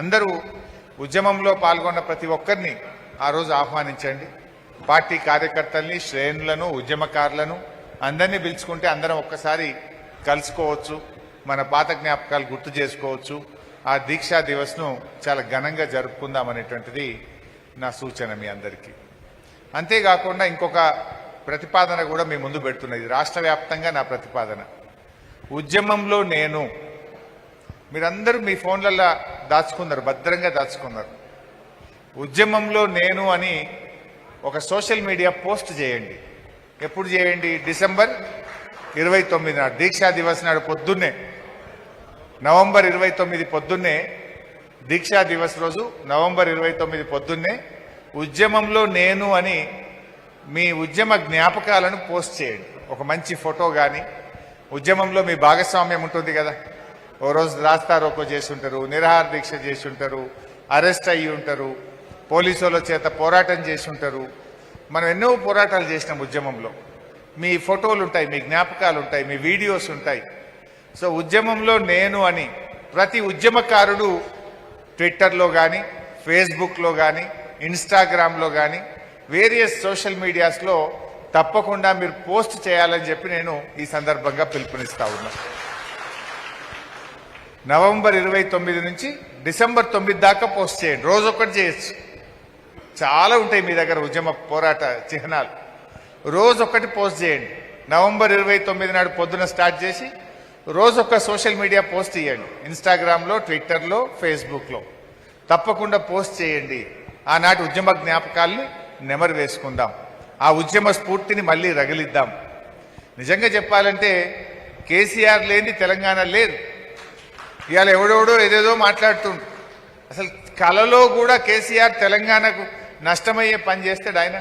అందరూ ఉద్యమంలో పాల్గొన్న ప్రతి ఒక్కరిని ఆ రోజు ఆహ్వానించండి. పార్టీ కార్యకర్తల్ని శ్రేణులను ఉద్యమకారులను అందరినీ పిలుచుకుంటే అందరం ఒక్కసారి కలుసుకోవచ్చు మన పాత జ్ఞాపకాలు గుర్తు చేసుకోవచ్చు. ఆ దీక్షా దివస్ను చాలా ఘనంగా జరుపుకుందాం అనేటువంటిది నా సూచన మీ అందరికీ. అంతేకాకుండా ఇంకొక ప్రతిపాదన కూడా మీ ముందు పెడుతున్నది రాష్ట్ర వ్యాప్తంగా నా ప్రతిపాదన. ఉద్యమంలో నేను మీరందరూ మీ ఫోన్లలో దాచుకున్నారు భద్రంగా దాచుకున్నారు. ఉద్యమంలో నేను అని ఒక సోషల్ మీడియా పోస్ట్ చేయండి. ఎప్పుడు చేయండి? డిసెంబర్ ఇరవై తొమ్మిది నాడు దీక్షా దివస్ నాడు పొద్దున్నే. నవంబర్ ఇరవై తొమ్మిది పొద్దున్నే దీక్షా దివస్ రోజు నవంబర్ ఇరవై తొమ్మిది పొద్దున్నే ఉద్యమంలో నేను అని మీ ఉద్యమ జ్ఞాపకాలను పోస్ట్ చేయండి. ఒక మంచి ఫోటో కానీ ఉద్యమంలో మీ భాగస్వామ్యం ఉంటుంది కదా. ఓ రోజు రాస్తారోకో చేసి ఉంటారు నిరాహార దీక్ష చేసి ఉంటారు అరెస్ట్ అయ్యి ఉంటారు పోలీసుల చేత పోరాటం చేసి ఉంటారు మనం ఎన్నో పోరాటాలు చేసినాం ఉద్యమంలో. మీ ఫోటోలు ఉంటాయి మీ జ్ఞాపకాలు ఉంటాయి మీ వీడియోస్ ఉంటాయి. సో ఉద్యమంలో నేను అని ప్రతి ఉద్యమకారుడు ట్విట్టర్లో కానీ ఫేస్బుక్లో కానీ ఇన్స్టాగ్రామ్లో కానీ వేరియస్ సోషల్ మీడియాస్లో తప్పకుండా మీరు పోస్ట్ చేయాలని చెప్పి నేను ఈ సందర్భంగా పిలుపునిస్తా ఉన్నాను నవంబర్ ఇరవై తొమ్మిది నుంచి డిసెంబర్ తొమ్మిది దాకా పోస్ట్ చేయండి. రోజు ఒకటి చేయొచ్చు. చాలా ఉంటాయి మీ దగ్గర ఉద్యమ పోరాట చిహ్నాలు. రోజు ఒకటి పోస్ట్ చేయండి. నవంబర్ ఇరవై తొమ్మిది నాడు పొద్దున స్టార్ట్ చేసి రోజు ఒక సోషల్ మీడియా పోస్ట్ చేయండి ఇన్స్టాగ్రామ్లో ట్విట్టర్లో ఫేస్బుక్లో. తప్పకుండా పోస్ట్ చేయండి. ఆనాటి ఉద్యమ జ్ఞాపకాల్ని నెమరు వేసుకుందాం. ఆ ఉద్యమ స్ఫూర్తిని మళ్ళీ రగిలిద్దాం. నిజంగా చెప్పాలంటే కేసీఆర్ లేని తెలంగాణ లేదు. ఇవాళ ఎవడెవడో ఏదేదో మాట్లాడుతుండు. అసలు కలలో కూడా కేసీఆర్ తెలంగాణకు నష్టమయ్యే పని చేస్తాడు ఆయన.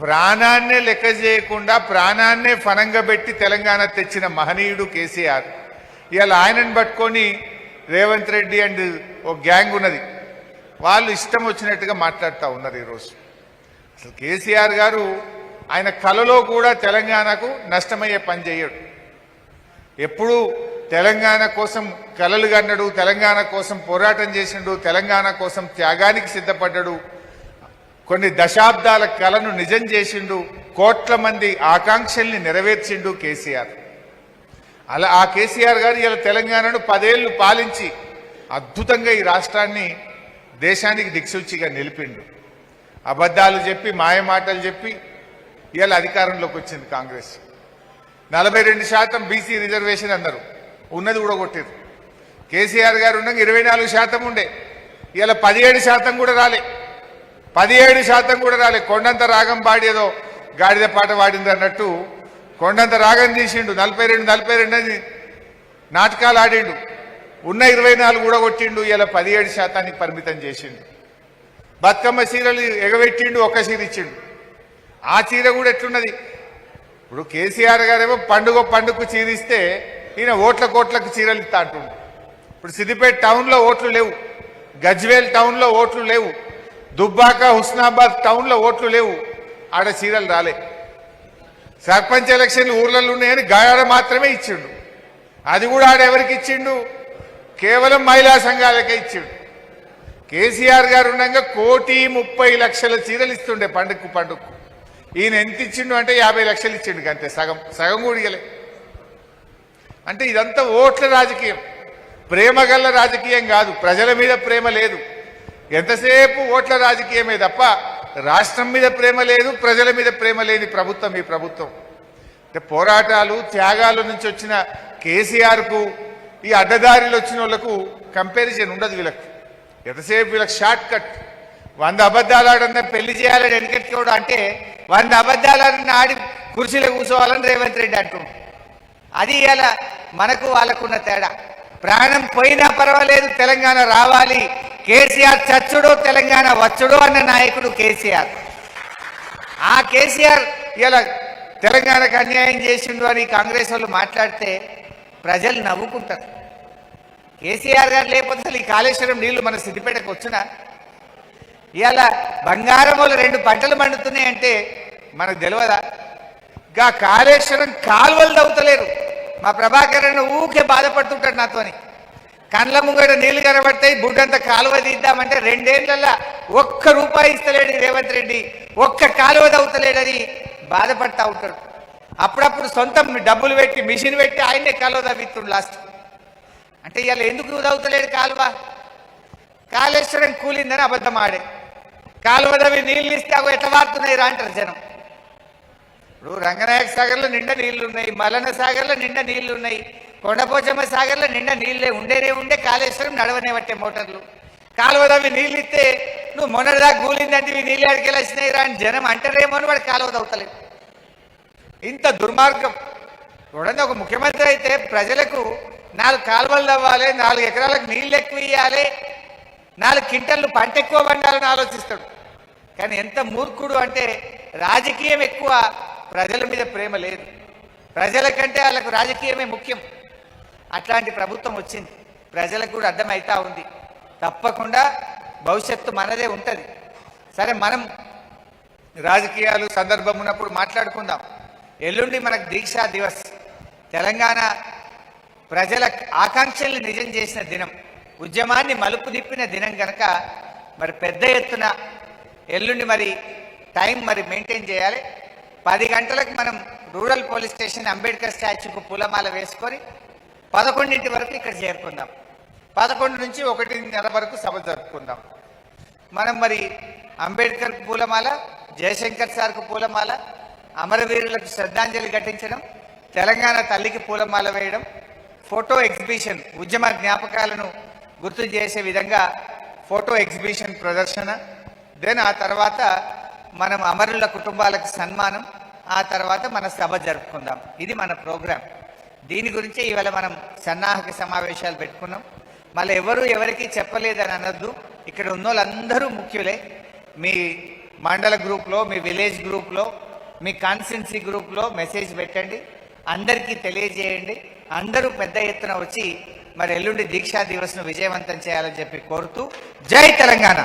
ప్రాణాన్నే లెక్క చేయకుండా ప్రాణాన్నే ఫనంగా పెట్టి తెలంగాణ తెచ్చిన మహనీయుడు కేసీఆర్. ఇవాళ ఆయనను పట్టుకొని రేవంత్ రెడ్డి అండ్ ఓ గ్యాంగ్ ఉన్నది. వాళ్ళు ఇష్టం వచ్చినట్టుగా మాట్లాడుతూ ఉన్నారు ఈరోజు. అసలు కేసీఆర్ గారు ఆయన కలలో కూడా తెలంగాణకు నష్టమయ్యే పని చేయడు. ఎప్పుడూ తెలంగాణ కోసం కలలు కన్నడు తెలంగాణ కోసం పోరాటం చేసిండు తెలంగాణ కోసం త్యాగానికి సిద్ధపడ్డాడు. కొన్ని దశాబ్దాల కలను నిజం చేసిండు కోట్ల మంది ఆకాంక్షల్ని నెరవేర్చిండు కేసీఆర్. అలా ఆ కేసీఆర్ గారు ఇలా తెలంగాణను పదేళ్ళు పాలించి అద్భుతంగా ఈ రాష్ట్రాన్ని దేశానికి దిక్సూచిగా నిలిపిండు. అబద్ధాలు చెప్పి మాయమాటలు చెప్పి ఇవాళ అధికారంలోకి వచ్చింది కాంగ్రెస్. నలభై రెండు శాతం బీసీ రిజర్వేషన్ అన్నారు ఉన్నది కూడా కొట్టారు కేసీఆర్ గారు ఉండగా ఇరవై నాలుగు శాతం ఉండే. ఇలా పదిహేడు శాతం కూడా రాలే. పదిహేడు శాతం కూడా రాలే. కొండంత రాగం పాడేదో గాడిద పాట పాడింది అన్నట్టు కొండంత రాగం తీసిండు. నలభై రెండు నలభై రెండు అని నాటకాలు ఆడిండు. ఉన్న ఇరవై నాలుగు కూడా కొట్టిండు ఇలా పదిహేడు శాతానికి పరిమితం చేసిండు. బతుకమ్మ చీరలు ఎగబెట్టిండు. ఒక్క చీర ఇచ్చిండు. ఆ చీర కూడా ఎట్లున్నది? ఇప్పుడు కేసీఆర్ గారేమో పండుగ పండుగకు చీరిస్తే ఈయన ఓట్ల కోట్లకు చీరలు ఇస్తా ఇప్పుడు సిద్దిపేట టౌన్లో ఓట్లు లేవు. గజ్వేల్ టౌన్లో ఓట్లు లేవు. దుబ్బాక హుస్నాబాద్ టౌన్లో ఓట్లు లేవు. ఆడ చీరలు రాలే. సర్పంచ్ ఎలక్షన్లు ఊర్లలో ఉన్నాయని గాయాడ మాత్రమే ఇచ్చిండు. అది కూడా ఆడ ఎవరికి ఇచ్చిండు? కేవలం మహిళా సంఘాలకే ఇచ్చిండు. కేసీఆర్ గారు ఉండగా కోటి ముప్పై లక్షల చీరలు ఇస్తుండే పండుగకు పండుగకు. ఈయన ఎంత ఇచ్చిండు అంటే యాభై లక్షలు ఇచ్చిండు అంతే సగం సగం కూడా అంటే ఇదంతా ఓట్ల రాజకీయం. ప్రేమ గల్ల రాజకీయం కాదు. ప్రజల మీద ప్రేమ లేదు. ఎంతసేపు ఓట్ల రాజకీయమే తప్ప రాష్ట్రం మీద ప్రేమ లేదు ప్రజల మీద ప్రేమ లేని ప్రభుత్వం ఈ ప్రభుత్వం. అంటే పోరాటాలు త్యాగాల నుంచి వచ్చిన కేసీఆర్కు ఈ అడ్డదారిలో వచ్చిన వాళ్ళకు కంపారిజన్ ఉండదు వీళ్ళకు. ఎంతసేపు వీళ్ళకి షార్ట్ కట్ వంద అబద్ధాలు ఆడన్నా పెళ్ళి చేయాలని వెనకెట్టుకోవడం అంటే వంద అబద్ధాలు ఆడిన ఆడి కుర్చీలో కూర్చోవాలని రేవంత్ రెడ్డి అంటున్నాడు. అది ఇలా మనకు వాళ్ళకున్న తేడా. ప్రాణం పోయినా పర్వాలేదు తెలంగాణ రావాలి. కేసీఆర్ చచ్చుడు తెలంగాణ వచ్చుడు అన్న నాయకుడు కేసీఆర్. ఆ కేసీఆర్ ఇలా తెలంగాణకు అన్యాయం చేసిండు అని కాంగ్రెస్ వాళ్ళు మాట్లాడితే ప్రజలు నవ్వుకుంటారు. కేసీఆర్ గారు లేకపోతే అసలు ఈ కాళేశ్వరం నీళ్ళు మన సిద్దిపేటకు వచ్చినా? ఇలా బంగారం రెండు పంటలు పండుతున్నాయంటే మనకు తెలియదా గా కాళేశ్వరం కాలువలు తవ్వుతలేరు. మా ప్రభాకర్ అన్న ఊకే బాధపడుతుంటాడు నాతోని. కండ్ల ముంగట నీళ్ళు కనబడతాయి బుడ్డంత కాలువ తీద్దామంటే రెండేళ్ళలో ఒక్క రూపాయి ఇస్తలేడు రేవంత్ రెడ్డి ఒక్క కాలువ తవ్వుతలేడని బాధపడతా ఉంటాడు. అప్పుడప్పుడు సొంతం డబ్బులు పెట్టి మిషన్ పెట్టి ఆయనే కాలువ తవ్విత్తుడు లాస్ట్. అంటే ఇవాళ ఎందుకు తవ్వుతలేడు కాలువ? కాళేశ్వరం కూలిందని అబద్ధం ఆడే. కాలువ తవ్వి నీళ్ళు ఇస్తే అవి ఎట్లా వాడుతున్నాయి రా అంటారు జనం. ఇప్పుడు రంగనాయక సాగర్లో నిండా నీళ్ళు ఉన్నాయి మలన సాగర్లో నిండా నీళ్ళు ఉన్నాయి కొండపోచమ్మ సాగర్లో నిండా నీళ్ళే ఉండేనే ఉండే కాళేశ్వరం నడవనే పట్టే మోటార్లు. కాలువ తవ్వి నీళ్ళు ఇస్తే నువ్వు మొన్నటిదా గూలిందంటే ఇవి నీళ్ళు అడిగేలా వచ్చినాయి రా అని జనం అంటారేమో అని వాడు కాలువ తవ్వుతలేదు. ఇంత దుర్మార్గం. చూడండి ఒక ముఖ్యమంత్రి అయితే ప్రజలకు నాలుగు కాలువలు తవ్వాలి నాలుగు ఎకరాలకు నీళ్ళు ఎక్కువ ఇవ్వాలి నాలుగు క్వింటళ్ళు పంట ఎక్కువ పండాలని ఆలోచిస్తాడు. కానీ ఎంత మూర్ఖుడు అంటే రాజకీయం ఎక్కువ ప్రజల మీద ప్రేమ లేదు. ప్రజల కంటే వాళ్ళకు రాజకీయమే ముఖ్యం. అట్లాంటి ప్రభుత్వం వచ్చింది. ప్రజలకు కూడా అర్థమవుతా ఉంది. తప్పకుండా భవిష్యత్తు మనదే ఉంటుంది. సరే మనం రాజకీయాలు సందర్భం ఉన్నప్పుడు మాట్లాడుకుందాం. ఎల్లుండి మనకు దీక్షా దివస్. తెలంగాణ ప్రజల ఆకాంక్షల్ని నిజం చేసిన దినం. ఉద్యమాన్ని మలుపు తిప్పిన దినం కనుక మరి పెద్ద ఎత్తున ఎల్లుండి మరి టైం మరి మెయింటైన్ చేయాలి. పది గంటలకు మనం రూరల్ పోలీస్ స్టేషన్ అంబేద్కర్ స్టాచ్యూకు పూలమాల వేసుకొని పదకొండింటి వరకు ఇక్కడ చేరుకుందాం. పదకొండు నుంచి ఒకటిన్నర వరకు సభ జరుపుకుందాం. మనం మరి అంబేద్కర్ పూలమాల జయశంకర్ సార్కు పూలమాల అమరవీరులకు శ్రద్ధాంజలి ఘటించడం తెలంగాణ తల్లికి పూలమాల వేయడం ఫోటో ఎగ్జిబిషన్ ఉద్యమ జ్ఞాపకాలను గుర్తు చేసే విధంగా ఫోటో ఎగ్జిబిషన్ ప్రదర్శన దెన్ ఆ తర్వాత మనం అమరుల కుటుంబాలకు సన్మానం ఆ తర్వాత మన సభ జరుపుకుందాం. ఇది మన ప్రోగ్రాం. దీని గురించే ఇవాళ మనం సన్నాహక సమావేశాలు పెట్టుకున్నాం. మళ్ళీ ఎవరు ఎవరికి చెప్పలేదని అనొద్దు. ఇక్కడ ఉన్న వాళ్ళందరూ ముఖ్యులే. మీ మండల గ్రూప్లో మీ విలేజ్ గ్రూప్లో మీ కాన్స్టిట్యున్సీ గ్రూప్లో మెసేజ్ పెట్టండి. అందరికీ తెలియజేయండి. అందరూ పెద్ద ఎత్తున వచ్చి మరి ఎల్లుండి దీక్షా దివస్ను విజయవంతం చేయాలని చెప్పి కోరుతూ జై తెలంగాణ.